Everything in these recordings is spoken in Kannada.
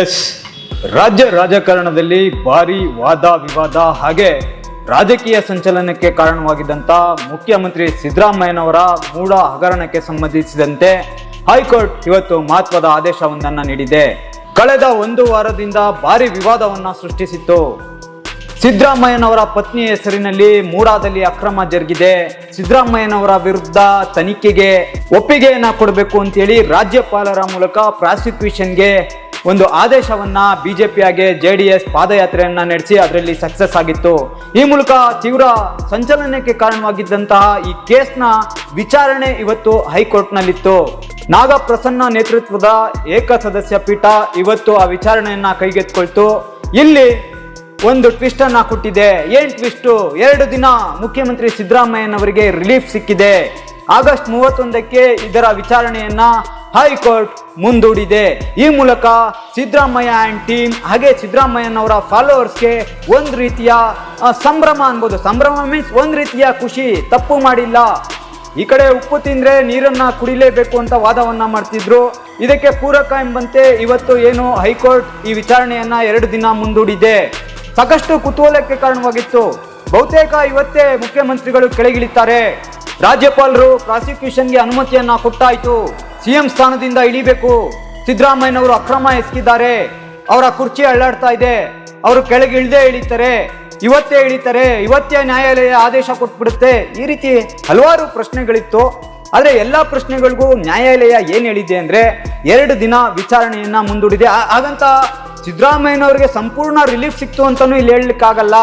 ಎಸ್, ರಾಜ್ಯ ರಾಜಕಾರಣದಲ್ಲಿ ಭಾರಿ ವಾದ ವಿವಾದ ಹಾಗೆ ರಾಜಕೀಯ ಸಂಚಲನಕ್ಕೆ ಕಾರಣವಾಗಿದ್ದಂಥ ಮುಖ್ಯಮಂತ್ರಿ ಸಿದ್ದರಾಮಯ್ಯನವರ ಮೂಢ ಹಗರಣಕ್ಕೆ ಸಂಬಂಧಿಸಿದಂತೆ ಹೈಕೋರ್ಟ್ ಇವತ್ತು ಮಹತ್ವದ ಆದೇಶವೊಂದನ್ನು ನೀಡಿದೆ. ಕಳೆದ ಒಂದು ವಾರದಿಂದ ಭಾರಿ ವಿವಾದವನ್ನ ಸೃಷ್ಟಿಸಿತ್ತು. ಸಿದ್ದರಾಮಯ್ಯನವರ ಪತ್ನಿ ಹೆಸರಿನಲ್ಲಿ ಮೂಡಾದಲ್ಲಿ ಅಕ್ರಮ ಜರುಗಿದೆ. ಸಿದ್ದರಾಮಯ್ಯನವರ ವಿರುದ್ಧ ತನಿಖೆಗೆ ಒಪ್ಪಿಗೆಯನ್ನ ಕೊಡಬೇಕು ಅಂತೇಳಿ ರಾಜ್ಯಪಾಲರ ಮೂಲಕ ಪ್ರಾಸಿಕ್ಯೂಷನ್ಗೆ ಒಂದು ಆದೇಶವನ್ನ ಬಿಜೆಪಿಯಾಗೆ ಜೆ ಡಿ ಎಸ್ ಪಾದಯಾತ್ರೆಯನ್ನ ನಡೆಸಿ ಅದರಲ್ಲಿ ಸಕ್ಸಸ್ ಆಗಿತ್ತು. ಈ ಮೂಲಕ ತೀವ್ರ ಸಂಚಲನಕ್ಕೆ ಕಾರಣವಾಗಿದ್ದಂತಹ ಈ ಕೇಸ್ನ ವಿಚಾರಣೆ ಇವತ್ತು ಹೈಕೋರ್ಟ್ನಲ್ಲಿತ್ತು. ನಾಗಪ್ರಸನ್ನ ನೇತೃತ್ವದ ಏಕಸದಸ್ಯ ಪೀಠ ಇವತ್ತು ಆ ವಿಚಾರಣೆಯನ್ನ ಕೈಗೆತ್ತಿಕೊಳ್ತು. ಇಲ್ಲಿ ಒಂದು ಟ್ವಿಸ್ಟ್ ಅನ್ನ ಕೊಟ್ಟಿದೆ. ಏನ್ ಟ್ವಿಸ್ಟ್ ಎರಡು ದಿನ ಮುಖ್ಯಮಂತ್ರಿ ಸಿದ್ದರಾಮಯ್ಯನವರಿಗೆ ರಿಲೀಫ್ ಸಿಕ್ಕಿದೆ. ಆಗಸ್ಟ್ ಮೂವತ್ತೊಂದಕ್ಕೆ ಇದರ ವಿಚಾರಣೆಯನ್ನ ಹೈಕೋರ್ಟ್ ಮುಂದೂಡಿದೆ. ಈ ಮೂಲಕ ಸಿದ್ದರಾಮಯ್ಯ ಆ್ಯಂಡ್ ಟೀಮ್ ಹಾಗೆ ಸಿದ್ದರಾಮಯ್ಯನವರ ಫಾಲೋವರ್ಸ್ಗೆ ಒಂದು ರೀತಿಯ ಸಂಭ್ರಮ ಅನ್ಬೋದು. ಸಂಭ್ರಮ ಮೀನ್ಸ್ ಒಂದು ರೀತಿಯ ಖುಷಿ, ತಪ್ಪು ಮಾಡಿಲ್ಲ. ಈ ಕಡೆ ಉಪ್ಪು ತಿಂದರೆ ನೀರನ್ನು ಕುಡಿಲೇಬೇಕು ಅಂತ ವಾದವನ್ನು ಮಾಡ್ತಿದ್ರು. ಇದಕ್ಕೆ ಪೂರಕ ಎಂಬಂತೆ ಇವತ್ತು ಏನು ಹೈಕೋರ್ಟ್ ಈ ವಿಚಾರಣೆಯನ್ನು ಎರಡು ದಿನ ಮುಂದೂಡಿದೆ. ಸಾಕಷ್ಟು ಕುತೂಹಲಕ್ಕೆ ಕಾರಣವಾಗಿತ್ತು. ಬಹುತೇಕ ಇವತ್ತೇ ಮುಖ್ಯಮಂತ್ರಿಗಳು ಕೆಳಗಿಳಿತಾರೆ. ರಾಜ್ಯಪಾಲರು ಪ್ರಾಸಿಕ್ಯೂಷನ್ಗೆ ಅನುಮತಿಯನ್ನು ಕೊಟ್ಟಾಯ್ತು. ಸಿಎಂ ಸ್ಥಾನದಿಂದ ಇಳಿಬೇಕು. ಸಿದ್ದರಾಮಯ್ಯನವರು ಅಕ್ರಮ ಎಸಗಿದ್ದಾರೆ. ಅವರ ಕುರ್ಚಿ ಅಳ್ಳಾಡ್ತಾ ಇದೆ. ಅವರು ಕೆಳಗೆ ಇಳ್ದೇ ಇಳಿತಾರೆ. ಇವತ್ತೇ ಇಳಿತಾರೆ. ಇವತ್ತೇ ನ್ಯಾಯಾಲಯ ಆದೇಶ ಕೊಟ್ಬಿಡುತ್ತೆ. ಈ ರೀತಿ ಹಲವಾರು ಪ್ರಶ್ನೆಗಳಿತ್ತು. ಆದರೆ ಎಲ್ಲ ಪ್ರಶ್ನೆಗಳಿಗೂ ನ್ಯಾಯಾಲಯ ಏನು ಹೇಳಿದೆ ಅಂದರೆ ಎರಡು ದಿನ ವಿಚಾರಣೆಯನ್ನು ಮುಂದೂಡಿದೆ. ಹಾಗಂತ ಸಿದ್ದರಾಮಯ್ಯನವರಿಗೆ ಸಂಪೂರ್ಣ ರಿಲೀಫ್ ಸಿಕ್ತು ಅಂತಲೂ ಇಲ್ಲಿ ಹೇಳಲಿಕ್ಕಾಗಲ್ಲ.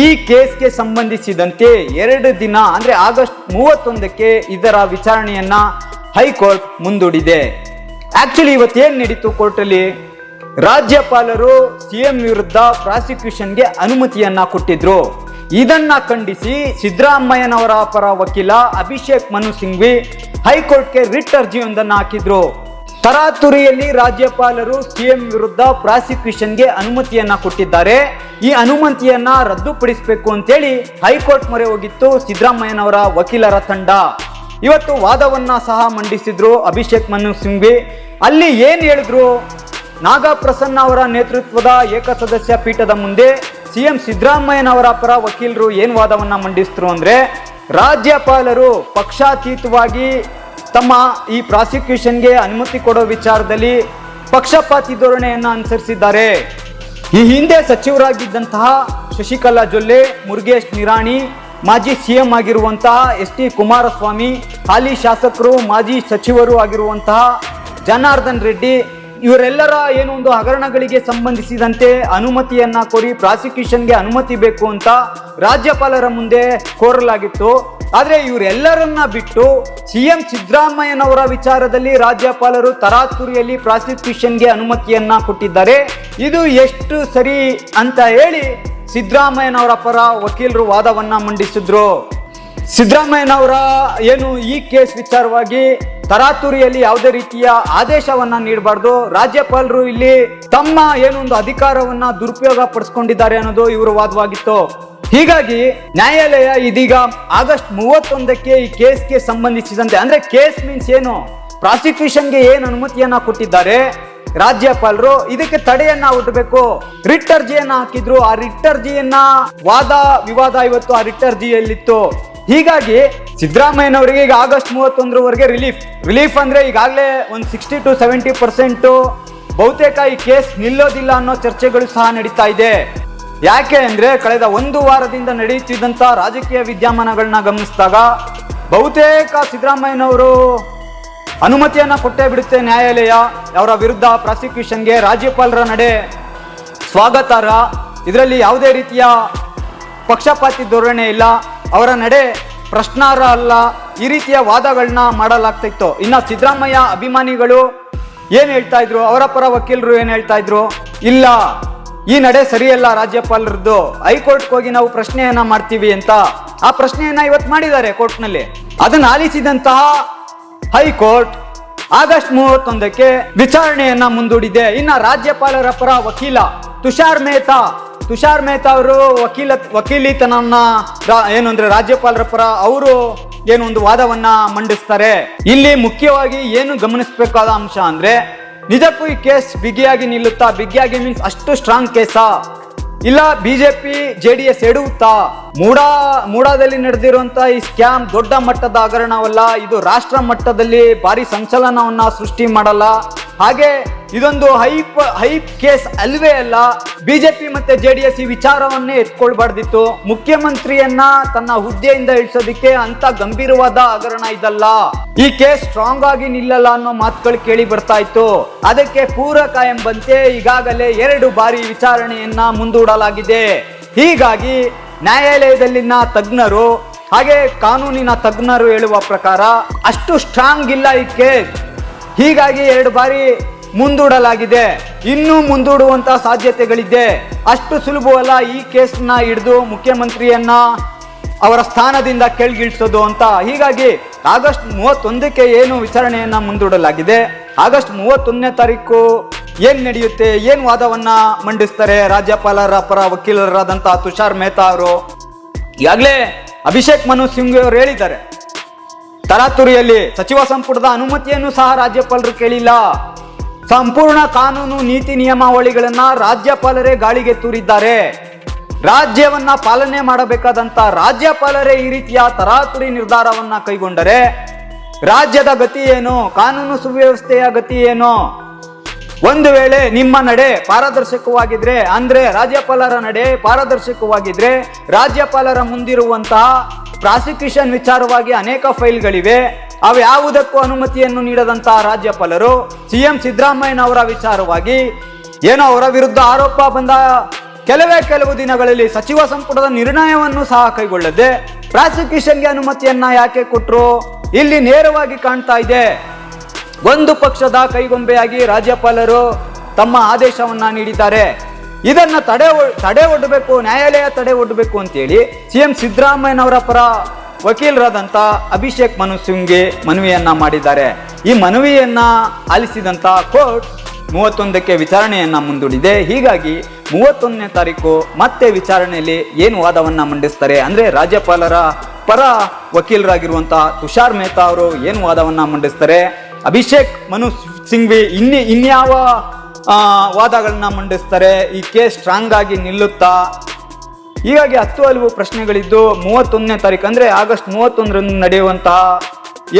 ಈ ಕೇಸ್ಗೆ ಸಂಬಂಧಿಸಿದಂತೆ ಎರಡು ದಿನ, ಅಂದರೆ ಆಗಸ್ಟ್ ಮೂವತ್ತೊಂದಕ್ಕೆ ಇದರ ವಿಚಾರಣೆಯನ್ನ ಹೈಕೋರ್ಟ್ ಮುಂದೂಡಿದೆ. ಆಕ್ಚುಲಿ ಏನು ನಡೀತು ಕೋರ್ಟಲ್ಲಿ? ರಾಜ್ಯಪಾಲರು ಸಿಎಂ ವಿರುದ್ಧ ಪ್ರಾಸಿಕ್ಯೂಷನ್ಗೆ ಅನುಮತಿಯನ್ನ ಕೊಟ್ಟಿದ್ರು. ಇದನ್ನ ಖಂಡಿಸಿ ಸಿದ್ದರಾಮಯ್ಯನವರ ಪರ ವಕೀಲ ಅಭಿಷೇಕ್ ಮನು ಸಿಂಘ್ವಿ ಹೈಕೋರ್ಟ್ಗೆ ರಿಟ್ ಅರ್ಜಿಯೊಂದನ್ನು ಹಾಕಿದ್ರು. ತರಾತುರಿಯಲ್ಲಿ ರಾಜ್ಯಪಾಲರು ಸಿಎಂ ವಿರುದ್ಧ ಪ್ರಾಸಿಕ್ಯೂಷನ್ಗೆ ಅನುಮತಿಯನ್ನ ಕೊಟ್ಟಿದ್ದಾರೆ. ಈ ಅನುಮತಿಯನ್ನ ರದ್ದುಪಡಿಸಬೇಕು ಅಂತೇಳಿ ಹೈಕೋರ್ಟ್ ಮೊರೆ ಹೋಗಿತ್ತು ಸಿದ್ದರಾಮಯ್ಯನವರ ವಕೀಲರ ತಂಡ. ಇವತ್ತು ವಾದವನ್ನು ಸಹ ಮಂಡಿಸಿದ್ರು ಅಭಿಷೇಕ್ ಮನು ಸಿಂಘ್ವಿ. ಅಲ್ಲಿ ಏನು ಹೇಳಿದ್ರು? ನಾಗಪ್ರಸನ್ನ ಅವರ ನೇತೃತ್ವದ ಏಕಸದಸ್ಯ ಪೀಠದ ಮುಂದೆ ಸಿಎಂ ಸಿದ್ದರಾಮಯ್ಯನವರ ಪರ ವಕೀಲರು ಏನು ವಾದವನ್ನು ಮಂಡಿಸಿದ್ರು ಅಂದ್ರೆ, ರಾಜ್ಯಪಾಲರು ಪಕ್ಷಾತೀತವಾಗಿ ತಮ್ಮ ಈ ಪ್ರಾಸಿಕ್ಯೂಷನ್ಗೆ ಅನುಮತಿ ಕೊಡೋ ವಿಚಾರದಲ್ಲಿ ಪಕ್ಷಪಾತಿ ಧೋರಣೆಯನ್ನು ಅನುಸರಿಸಿದ್ದಾರೆ. ಈ ಹಿಂದೆ ಸಚಿವರಾಗಿದ್ದಂತಹ ಶಶಿಕಲಾ ಜೊಲ್ಲೆ, ಮುರುಗೇಶ್ ನಿರಾಣಿ ಮಾಜಿ ಸಿಎಂ ಆಗಿರುವಂತಹ ಎಸ್ ಟಿ ಕುಮಾರಸ್ವಾಮಿ, ಹಾಲಿ ಶಾಸಕರು, ಮಾಜಿ ಸಚಿವರು ಆಗಿರುವಂತಹ ಜನಾರ್ದನ್ ರೆಡ್ಡಿ, ಇವರೆಲ್ಲರ ಏನೊಂದು ಹಗರಣಗಳಿಗೆ ಸಂಬಂಧಿಸಿದಂತೆ ಅನುಮತಿಯನ್ನ ಕೋರಿ ಪ್ರಾಸಿಕ್ಯೂಷನ್ಗೆ ಅನುಮತಿ ಬೇಕು ಅಂತ ರಾಜ್ಯಪಾಲರ ಮುಂದೆ ಕೋರಲಾಗಿತ್ತು. ಆದರೆ ಇವರೆಲ್ಲರನ್ನ ಬಿಟ್ಟು ಸಿ ಎಂ ಸಿದ್ದರಾಮಯ್ಯನವರ ವಿಚಾರದಲ್ಲಿ ರಾಜ್ಯಪಾಲರು ತರಾತುರಿಯಲ್ಲಿ ಪ್ರಾಸಿಕ್ಯೂಷನ್ಗೆ ಅನುಮತಿಯನ್ನ ಕೊಟ್ಟಿದ್ದಾರೆ. ಇದು ಎಷ್ಟು ಸರಿ ಅಂತ ಹೇಳಿ ಸಿದ್ದರಾಮಯ್ಯನವರ ಪರ ವಕೀಲರು ವಾದವನ್ನ ಮಂಡಿಸಿದ್ರು. ಸಿದ್ದರಾಮಯ್ಯನವರ ಏನು ಈ ಕೇಸ್ ವಿಚಾರವಾಗಿ ತರಾತುರಿಯಲ್ಲಿ ಯಾವುದೇ ರೀತಿಯ ಆದೇಶವನ್ನ ನೀಡಬಾರ್ದು. ರಾಜ್ಯಪಾಲರು ಇಲ್ಲಿ ತಮ್ಮ ಏನೊಂದು ಅಧಿಕಾರವನ್ನ ದುರುಪಯೋಗ ಪಡಿಸ್ಕೊಂಡಿದ್ದಾರೆ ಅನ್ನೋದು ಇವರ ವಾದವಾಗಿತ್ತು. ಹೀಗಾಗಿ ನ್ಯಾಯಾಲಯ ಇದೀಗ ಆಗಸ್ಟ್ ಮೂವತ್ತೊಂದಕ್ಕೆ ಈ ಕೇಸ್ಗೆ ಸಂಬಂಧಿಸಿದಂತೆ, ಅಂದ್ರೆ ಕೇಸ್ ಮೀನ್ಸ್ ಏನು, ಪ್ರಾಸಿಕ್ಯೂಷನ್ಗೆ ಏನು ಅನುಮತಿಯನ್ನ ಕೊಟ್ಟಿದ್ದಾರೆ ರಾಜ್ಯಪಾಲರು ಇದಕ್ಕೆ ತಡೆಯನ್ನ ಹುಟ್ಟಬೇಕು. ರಿಟ್ ಅರ್ಜಿಯನ್ನ ಹಾಕಿದ್ರು. ಆ ರಿಟ್ ಅರ್ಜಿಯನ್ನ ವಾದ, ವಿವಾದ ಇವತ್ತು ಆ ರಿಟ್ ಅರ್ಜಿಯಲ್ಲಿತ್ತು ಹೀಗಾಗಿ ಸಿದ್ದರಾಮಯ್ಯನವರಿಗೆ ಈಗ ಆಗಸ್ಟ್ ಮೂವತ್ತೊಂದರವರೆಗೆ ರಿಲೀಫ್ ರಿಲೀಫ್ ಅಂದ್ರೆ ಈಗಾಗಲೇ ಒಂದು ಸಿಕ್ಸ್ಟಿ ಟು ಸೆವೆಂಟಿ ಪರ್ಸೆಂಟ್ ಬಹುತೇಕ ಈ ಕೇಸ್ ನಿಲ್ಲೋದಿಲ್ಲ ಅನ್ನೋ ಚರ್ಚೆಗಳು ಸಹ ನಡೀತಾ ಇದೆ. ಯಾಕೆ ಅಂದ್ರೆ ಕಳೆದ ಒಂದು ವಾರದಿಂದ ನಡೆಯುತ್ತಿದ್ದಂತ ರಾಜಕೀಯ ವಿದ್ಯಮಾನಗಳನ್ನ ಗಮನಿಸಿದಾಗ ಬಹುತೇಕ ಸಿದ್ದರಾಮಯ್ಯನವರು ಅನುಮತಿಯನ್ನ ಕೊಟ್ಟೇ ಬಿಡುತ್ತೆ ನ್ಯಾಯಾಲಯ. ಅವರ ವಿರುದ್ಧ ಪ್ರಾಸಿಕ್ಯೂಷನ್ಗೆ ರಾಜ್ಯಪಾಲರ ನಡೆ ಸ್ವಾಗತಾರ್ಹ. ಇದರಲ್ಲಿ ಯಾವುದೇ ರೀತಿಯ ಪಕ್ಷಪಾತಿ ಧೋರಣೆ ಇಲ್ಲ. ಅವರ ನಡೆ ಪ್ರಶ್ನಾರ್ಹ ಅಲ್ಲ. ಈ ರೀತಿಯ ವಾದಗಳನ್ನ ಮಾಡಲಾಗ್ತಿತ್ತು. ಇನ್ನು ಸಿದ್ದರಾಮಯ್ಯ ಅಭಿಮಾನಿಗಳು ಏನು ಹೇಳ್ತಾ ಇದ್ರು? ಅವರ ಪರ ವಕೀಲರು ಏನು ಹೇಳ್ತಾ ಇದ್ರು? ಇಲ್ಲ. ಈ ನಡೆ ಸರಿಯಲ್ಲ ರಾಜ್ಯಪಾಲರದ್ದು. ಹೈಕೋರ್ಟ್ಗೆ ಹೋಗಿ ನಾವು ಪ್ರಶ್ನೆಯನ್ನ ಮಾಡ್ತೀವಿ ಅಂತ. ಆ ಪ್ರಶ್ನೆಯನ್ನ ಇವತ್ತು ಮಾಡಿದ್ದಾರೆ ಕೋರ್ಟ್ನಲ್ಲಿ. ಅದನ್ನ ಆಲಿಸಿದಂತಹ ಹೈಕೋರ್ಟ್ ಆಗಸ್ಟ್ ಮೂವತ್ತೊಂದಕ್ಕೆ ವಿಚಾರಣೆಯನ್ನ ಮುಂದೂಡಿದೆ. ಇನ್ನ ರಾಜ್ಯಪಾಲರ ಪರ ವಕೀಲ ತುಷಾರ್ ಮೆಹ್ತಾ ತುಷಾರ್ ಮೆಹ್ತಾ ಅವರು ವಕೀಲ, ವಕೀಲಿತನನ್ನ ಏನು ಅಂದ್ರೆ ರಾಜ್ಯಪಾಲರ ಪರ ಅವರು ಏನು ಒಂದು ವಾದವನ್ನ ಮಂಡಿಸ್ತಾರೆ. ಇಲ್ಲಿ ಮುಖ್ಯವಾಗಿ ಏನು ಗಮನಿಸಬೇಕಾದ ಅಂಶ ಅಂದ್ರೆ ನಿಜಕ್ಕೂ ಈ ಕೇಸ್ ಬಿಗಿಯಾಗಿ ನಿಲ್ಲುತ್ತಾ, ಬಿಗಿಯಾಗಿ ಮೀನ್ಸ್ ಅಷ್ಟು ಸ್ಟ್ರಾಂಗ್ ಕೇಸಾ ಇಲ್ಲ, ಬಿಜೆಪಿ ಎಸ್ ಎಡುತ್ತಾ ಮೂಡಾ, ಮೂಡಾದಲ್ಲಿ ನಡೆದಿರುವಂತ ಈ ಸ್ಕ್ಯಾಮ್ ದೊಡ್ಡ ಮಟ್ಟದ ಹಗರಣವಲ್ಲ, ಇದು ರಾಷ್ಟ್ರ ಮಟ್ಟದಲ್ಲಿ ಭಾರಿ ಸಂಚಲನವನ್ನ ಸೃಷ್ಟಿ ಮಾಡಲ್ಲ. ಹಾಗೆ ಇದೊಂದು ಹೈಪ್ ಹೈಪ್ ಕೇಸ್ ಅಲ್ವೇ ಅಲ್ಲ. ಬಿಜೆಪಿ ಮತ್ತೆ ಜೆ ಡಿ ಎಸ್ ಈ ವಿಚಾರವನ್ನೇ ಎತ್ಕೊಳ್ಬಾರ್ದಿತ್ತು. ಮುಖ್ಯಮಂತ್ರಿಯನ್ನ ತನ್ನ ಹುದ್ದೆಯಿಂದ ಇಳಿಸೋದಿಕ್ಕೆ ಅಂತ ಗಂಭೀರವಾದ ಹಗರಣ ಇದಲ್ಲ. ಈ ಕೇಸ್ ಸ್ಟ್ರಾಂಗ್ ಆಗಿ ನಿಲ್ಲಲ್ಲ ಅನ್ನೋ ಮಾತುಗಳು ಕೇಳಿ ಬರ್ತಾ ಇತ್ತು. ಅದಕ್ಕೆ ಪೂರಕ ಎಂಬಂತೆ ಈಗಾಗಲೇ ಎರಡು ಬಾರಿ ವಿಚಾರಣೆಯನ್ನ ಮುಂದೂಡಲಾಗಿದೆ. ಹೀಗಾಗಿ ನ್ಯಾಯಾಲಯದಲ್ಲಿನ ತಜ್ಞರು, ಹಾಗೆ ಕಾನೂನಿನ ತಜ್ಞರು ಹೇಳುವ ಪ್ರಕಾರ ಅಷ್ಟು ಸ್ಟ್ರಾಂಗ್ ಇಲ್ಲ ಈ ಕೇಸ್. ಹೀಗಾಗಿ ಎರಡು ಬಾರಿ ಮುಂದೂಡಲಾಗಿದೆ. ಇನ್ನೂ ಮುಂದೂಡುವಂತ ಸಾಧ್ಯತೆಗಳಿದೆ. ಅಷ್ಟು ಸುಲಭವಲ್ಲ ಈ ಕೇಸ್ನ ಹಿಡಿದು ಮುಖ್ಯಮಂತ್ರಿಯನ್ನ ಅವರ ಸ್ಥಾನದಿಂದ ಕೆಳಗಿಳಿಸೋದು ಅಂತ. ಹೀಗಾಗಿ ಆಗಸ್ಟ್ ಮೂವತ್ತೊಂದಕ್ಕೆ ಏನು ವಿಚಾರಣೆಯನ್ನ ಮುಂದೂಡಲಾಗಿದೆ? ಆಗಸ್ಟ್ ಮೂವತ್ತೊಂದನೇ ತಾರೀಕು ಏನ್ ನಡೆಯುತ್ತೆ? ಏನ್ ವಾದವನ್ನ ಮಂಡಿಸ್ತಾರೆ ರಾಜ್ಯಪಾಲರ ಪರ ವಕೀಲರಾದಂತಹ ತುಷಾರ್ ಮೆಹ್ತಾ ಅವರು? ಈಗಾಗಲೇ ಅಭಿಷೇಕ್ ಮನು ಸಿಂಗ್ ಅವರು ಹೇಳಿದ್ದಾರೆ. ತರಾತುರಿಯಲ್ಲಿ ಸಚಿವ ಸಂಪುಟದ ಅನುಮತಿಯನ್ನು ಸಹ ರಾಜ್ಯಪಾಲರು ಕೇಳಿಲ್ಲ. ಸಂಪೂರ್ಣ ಕಾನೂನು, ನೀತಿ, ನಿಯಮಾವಳಿಗಳನ್ನ ರಾಜ್ಯಪಾಲರೇ ಗಾಳಿಗೆ ತೂರಿದ್ದಾರೆ. ರಾಜ್ಯವನ್ನ ಪಾಲನೆ ಮಾಡಬೇಕಾದಂತ ರಾಜ್ಯಪಾಲರೇ ಈ ರೀತಿಯ ತರಾತುರಿ ನಿರ್ಧಾರವನ್ನ ಕೈಗೊಂಡರೆ ರಾಜ್ಯದ ಗತಿ ಏನು, ಕಾನೂನು ಸುವ್ಯವಸ್ಥೆಯ ಗತಿ ಏನು? ಒಂದು ವೇಳೆ ನಿಮ್ಮ ನಡೆ ಪಾರದರ್ಶಕವಾಗಿದ್ರೆ, ಅಂದ್ರೆ ರಾಜ್ಯಪಾಲರ ನಡೆ ಪಾರದರ್ಶಕವಾಗಿದ್ರೆ ರಾಜ್ಯಪಾಲರ ಮುಂದಿರುವಂತಹ ಪ್ರಾಸಿಕ್ಯೂಷನ್ ವಿಚಾರವಾಗಿ ಅನೇಕ ಫೈಲ್ಗಳಿವೆ. ಅವು ಯಾವುದಕ್ಕೂ ಅನುಮತಿಯನ್ನು ನೀಡದಂತಹ ರಾಜ್ಯಪಾಲರು. ಸಿಎಂ ಸಿದ್ದರಾಮಯ್ಯನವರ ವಿಚಾರವಾಗಿ ಏನೋ ಅವರ ವಿರುದ್ಧ ಆರೋಪ ಬಂದ ಕೆಲವೇ ಕೆಲವು ದಿನಗಳಲ್ಲಿ ಸಚಿವ ಸಂಪುಟದ ನಿರ್ಣಯವನ್ನು ಸಹ ಕೈಗೊಳ್ಳದೆ ಪ್ರಾಸಿಕ್ಯೂಷನ್ಗೆ ಅನುಮತಿಯನ್ನ ಯಾಕೆ ಕೊಟ್ಟರು ಇಲ್ಲಿ ನೇರವಾಗಿ ಕಾಣ್ತಾ ಇದೆ. ಒಂದು ಪಕ್ಷದ ಕೈಗೊಂಬೆಯಾಗಿ ರಾಜ್ಯಪಾಲರು ತಮ್ಮ ಆದೇಶವನ್ನ ನೀಡಿದ್ದಾರೆ. ಇದನ್ನ ತಡೆ ತಡೆ ಒಡ್ಡಬೇಕು ನ್ಯಾಯಾಲಯ ತಡೆ ಒಡ್ಡಬೇಕು ಅಂತೇಳಿ ಸಿಎಂ ಸಿದ್ದರಾಮಯ್ಯನವರ ಪರ ವಕೀಲರಾದಂಥ ಅಭಿಷೇಕ್ ಮನು ಸಿಂಗ್ಗೆ ಮನವಿಯನ್ನ ಮಾಡಿದ್ದಾರೆ. ಈ ಮನವಿಯನ್ನ ಆಲಿಸಿದಂಥ ಕೋರ್ಟ್ ಮೂವತ್ತೊಂದಕ್ಕೆ ವಿಚಾರಣೆಯನ್ನ ಮುಂದೂಡಿದೆ. ಹೀಗಾಗಿ ಮೂವತ್ತೊಂದನೇ ತಾರೀಕು ಮತ್ತೆ ವಿಚಾರಣೆಯಲ್ಲಿ ಏನು ವಾದವನ್ನ ಮಂಡಿಸ್ತಾರೆ ಅಂದ್ರೆ ರಾಜ್ಯಪಾಲರ ಪರ ವಕೀಲರಾಗಿರುವಂತಹ ತುಷಾರ್ ಮೆಹ್ತಾ ಅವರು ಏನು ವಾದವನ್ನ ಮಂಡಿಸ್ತಾರೆ? ಅಭಿಷೇಕ್ ಮನು ಸಿಂಘ್ವಿ ಇನ್ನಿ ಇನ್ಯಾವ ವಾದಗಳನ್ನ ಮಂಡಿಸ್ತಾರೆ, ಈ ಕೇಸ್ ಸ್ಟ್ರಾಂಗ್ ಆಗಿ ನಿಲ್ಲುತ್ತಾ? ಹೀಗಾಗಿ ಹತ್ತು ಹಲವು ಪ್ರಶ್ನೆಗಳಿದ್ದು ಮೂವತ್ತೊಂದನೇ ತಾರೀಕು ಅಂದರೆ ಆಗಸ್ಟ್ ಮೂವತ್ತೊಂದರಂದು ನಡೆಯುವಂತಹ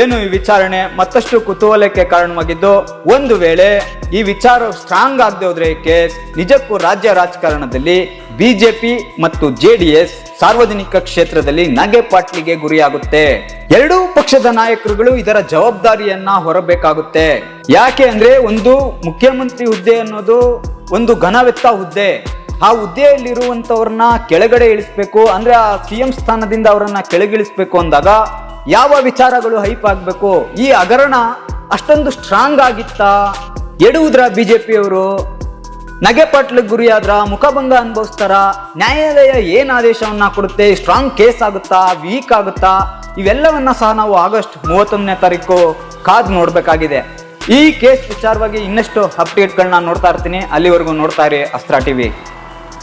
ಏನು ಈ ವಿಚಾರಣೆ ಮತ್ತಷ್ಟು ಕುತೂಹಲಕ್ಕೆ ಕಾರಣವಾಗಿದ್ದು, ಒಂದು ವೇಳೆ ಈ ವಿಚಾರ ಸ್ಟ್ರಾಂಗ್ ಆಗದೆ ಹೋದ್ರೆ ಕೇಸ್ ನಿಜಕ್ಕೂ ರಾಜ್ಯ ರಾಜಕಾರಣದಲ್ಲಿ ಬಿಜೆಪಿ ಮತ್ತು ಜೆ ಡಿ ಎಸ್ ಸಾರ್ವಜನಿಕ ಕ್ಷೇತ್ರದಲ್ಲಿ ನಗೆಪಾಟ್ಲಿಗೆ ಗುರಿಯಾಗುತ್ತೆ. ಎರಡೂ ಪಕ್ಷದ ನಾಯಕರುಗಳು ಇದರ ಜವಾಬ್ದಾರಿಯನ್ನ ಹೊರಬೇಕಾಗುತ್ತೆ. ಯಾಕೆ ಅಂದ್ರೆ ಒಂದು ಮುಖ್ಯಮಂತ್ರಿ ಹುದ್ದೆ ಅನ್ನೋದು ಒಂದು ಘನವೆತ್ತ ಹುದ್ದೆ. ಆ ಹುದ್ದೆಯಲ್ಲಿರುವಂತವ್ರನ್ನ ಕೆಳಗಡೆ ಇಳಿಸ್ಬೇಕು, ಅಂದ್ರೆ ಆ ಸಿ ಎಂ ಸ್ಥಾನದಿಂದ ಅವರನ್ನ ಕೆಳಗಿಳಿಸ್ಬೇಕು ಅಂದಾಗ ಯಾವ ವಿಚಾರಗಳು ಹೈಪ್ ಆಗಬೇಕು? ಈ ಹಗರಣ ಅಷ್ಟೊಂದು ಸ್ಟ್ರಾಂಗ್ ಆಗಿತ್ತಾ? ಎಡುವುದ್ರ ಪಿಯವರು ನಗೆಪಟ್ಲಿಗೆ ಗುರಿಯಾದ್ರ ಮುಖಭಂಗ ಅನುಭವಿಸ್ತಾರ? ನ್ಯಾಯಾಲಯ ಏನು ಆದೇಶವನ್ನ ಕೊಡುತ್ತೆ? ಸ್ಟ್ರಾಂಗ್ ಕೇಸ್ ಆಗುತ್ತಾ? ವೀಕ್ ಆಗುತ್ತಾ? ಇವೆಲ್ಲವನ್ನ ಸಹ ನಾವು ಆಗಸ್ಟ್ ಮೂವತ್ತೊಂದನೇ ತಾರೀಕು ಕಾದ್ ನೋಡಬೇಕಾಗಿದೆ. ಈ ಕೇಸ್ ವಿಚಾರವಾಗಿ ಇನ್ನಷ್ಟು ಅಪ್ಡೇಟ್ಗಳನ್ನ ನೋಡ್ತಾ ಇರ್ತೀನಿ. ಅಲ್ಲಿವರೆಗೂ ನೋಡ್ತಾ ಇರಿ ಅಸ್ತ್ರ ಟಿವಿ.